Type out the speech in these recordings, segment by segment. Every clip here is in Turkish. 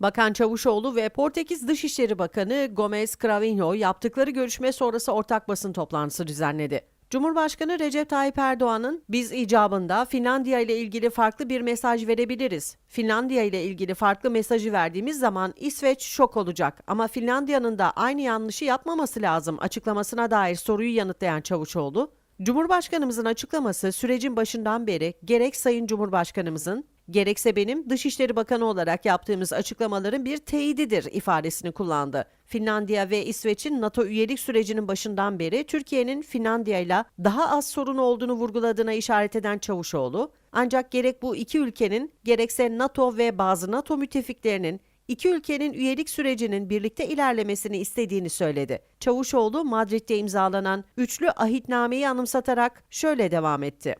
Bakan Çavuşoğlu ve Portekiz Dışişleri Bakanı Gomez Cravinho yaptıkları görüşme sonrası ortak basın toplantısı düzenledi. Cumhurbaşkanı Recep Tayyip Erdoğan'ın biz icabında Finlandiya ile ilgili farklı bir mesaj verebiliriz. Finlandiya ile ilgili farklı mesajı verdiğimiz zaman İsveç şok olacak ama Finlandiya'nın da aynı yanlışı yapmaması lazım açıklamasına dair soruyu yanıtlayan Çavuşoğlu, Cumhurbaşkanımızın açıklaması sürecin başından beri gerek Sayın Cumhurbaşkanımızın gerekse benim Dışişleri Bakanı olarak yaptığımız açıklamaların bir teyididir ifadesini kullandı. Finlandiya ve İsveç'in NATO üyelik sürecinin başından beri Türkiye'nin Finlandiya ile daha az sorun olduğunu vurguladığına işaret eden Çavuşoğlu, ancak gerek bu iki ülkenin gerekse NATO ve bazı NATO müttefiklerinin iki ülkenin üyelik sürecinin birlikte ilerlemesini istediğini söyledi. Çavuşoğlu Madrid'de imzalanan üçlü ahitnameyi anımsatarak şöyle devam etti.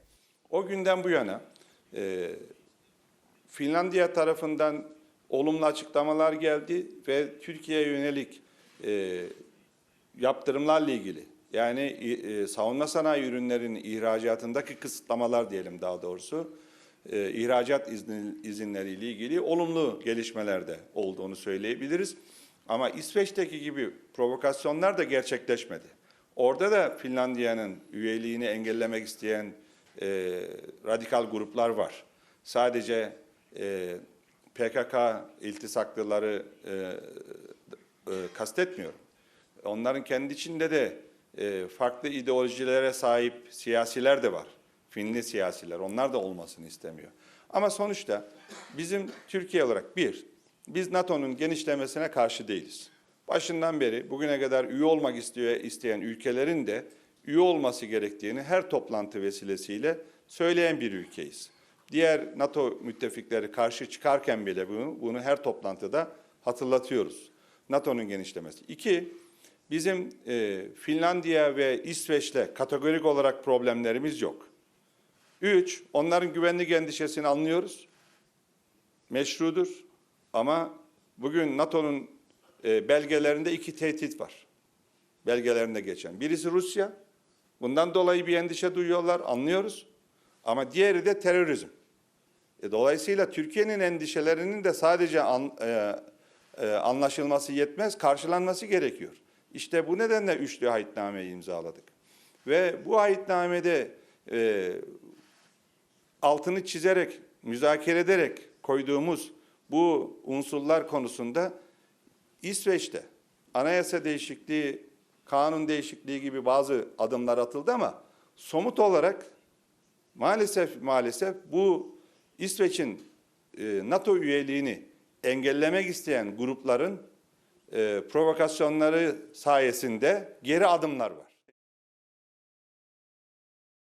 O günden bu yana Finlandiya tarafından olumlu açıklamalar geldi ve Türkiye'ye yönelik e, yaptırımlarla ilgili yani e, savunma sanayi ürünlerinin ihracatındaki kısıtlamalar diyelim daha doğrusu e, ihracat izni, izinleriyle ilgili olumlu gelişmelerde olduğunu söyleyebiliriz. Ama İsveç'teki gibi provokasyonlar da gerçekleşmedi. Orada da Finlandiya'nın üyeliğini engellemek isteyen e, radikal gruplar var. Sadece e, PKK iltisaklıları e, e, kastetmiyorum. Onların kendi içinde de e, farklı ideolojilere sahip siyasiler de var. Finli siyasiler. Onlar da olmasını istemiyor. Ama sonuçta bizim Türkiye olarak bir, biz NATO'nun genişlemesine karşı değiliz. Başından beri bugüne kadar üye olmak istiyor, isteyen ülkelerin de üye olması gerektiğini her toplantı vesilesiyle söyleyen bir ülkeyiz. Diğer NATO müttefikleri karşı çıkarken bile bunu, bunu her toplantıda hatırlatıyoruz. NATO'nun genişlemesi. İki, bizim e, Finlandiya ve İsveç'le kategorik olarak problemlerimiz yok. Üç, onların güvenlik endişesini anlıyoruz. Meşrudur ama bugün NATO'nun e, belgelerinde iki tehdit var. Belgelerinde geçen. Birisi Rusya. Bundan dolayı bir endişe duyuyorlar, anlıyoruz. Ama diğeri de terörizm. E, dolayısıyla Türkiye'nin endişelerinin de sadece an, e, e, anlaşılması yetmez, karşılanması gerekiyor. İşte bu nedenle üçlü ahitnameyi imzaladık. Ve bu ahitnamede e, altını çizerek, müzakere ederek koyduğumuz bu unsurlar konusunda İsveç'te anayasa değişikliği, kanun değişikliği gibi bazı adımlar atıldı ama somut olarak maalesef maalesef bu İsveç'in e, NATO üyeliğini engellemek isteyen grupların e, provokasyonları sayesinde geri adımlar var.